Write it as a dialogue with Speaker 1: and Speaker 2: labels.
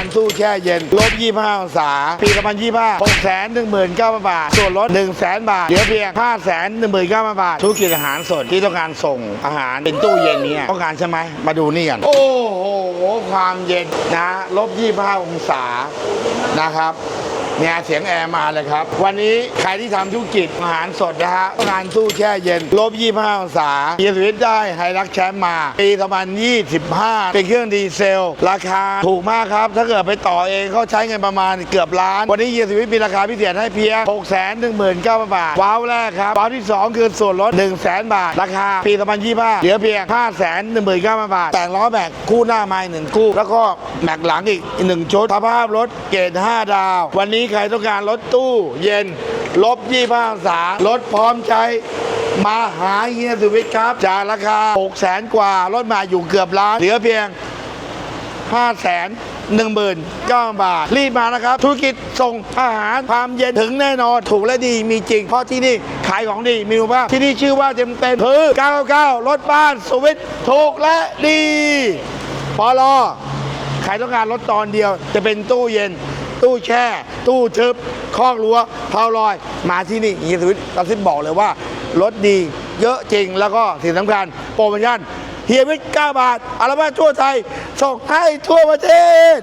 Speaker 1: านตู้แช่เย็นลบ25องศา ปี2025 6 1 9 0 0 0 บาท ส่วนลด 1 0 0 0 0 0 บาท เหลือเพียง 5 1 9 0 0 0 บาท ธุรกิจอาหารสดที่ต้องการส่งอาหารเป็นตู้เย็นเนี้ต้องการใช่ไหม มาดูนี่กัน โอ้โห ความเย็นนะ ลบ25องศานะครับ เนี่ยเสียงแอร์มาเลยครับ วันนี้ใครที่ทำธุรกิจอาหารสดนะฮะงารตู้แช่เย็นลบ25องศาเยียสวิตได้ไฮรักแชมป์มาปี2025 เป็นเครื่องดีเซล ราคาถูกมากครับ ถ้าเกิดไปต่อเองเขาใช้เงินประมาณเกือบล้าน วันนี้เยียสวิตมีราคาพิเศษให้เพียง6 1 9 0 0 0 บาทว้าวแรกครับว้าวที่ 2 คือส่วนลด 1 0 0 0 0 0 บาท ราคาปี2025เหลือเพียง 5 1 1 9 0 0 0 บาท แต่งล้อแม็กคู่หน้าไม้หนึ่งคู่ แล้วก็แม็กหลังอีกหนึ่งชุดสภาพรถเกรด5 ดาว วันนี้ใครต้องการรถตู้ เย็น ลบ25องศารถพร้อมใช้มาหาเฮียสุวิทย์ครับจากราคา 6 0แสนกว่า รถมาอยู่เกือบล้าน เหลือเพียง5แสนหนึ่งหมื่นเก้าบาท รีบมานะครับ ธุรกิจส่งอาหารความเย็นถึงแน่นอน ถูกและดีมีจริง เพราะที่นี่ขายของดี มีคุณภาพที่นี่ชื่อว่าเต็มเต็มคือ 99 รถบ้านสวิตถูกและดีปอลอใครต้องการรถตอนเดียว จะเป็นตู้เย็น ตู้แช่ ตู้ทึบคอกรั้วเผาลอย มาที่นี่เฮียสวิตกระซิบบอกเลยว่ารถดีเยอะจริงแล้วก็สิ่งสำคัญโปรโมชั่นเฮียวิทย์9บาทอาราบ้าทั่วไทยส่งให้ทั่วประเทศ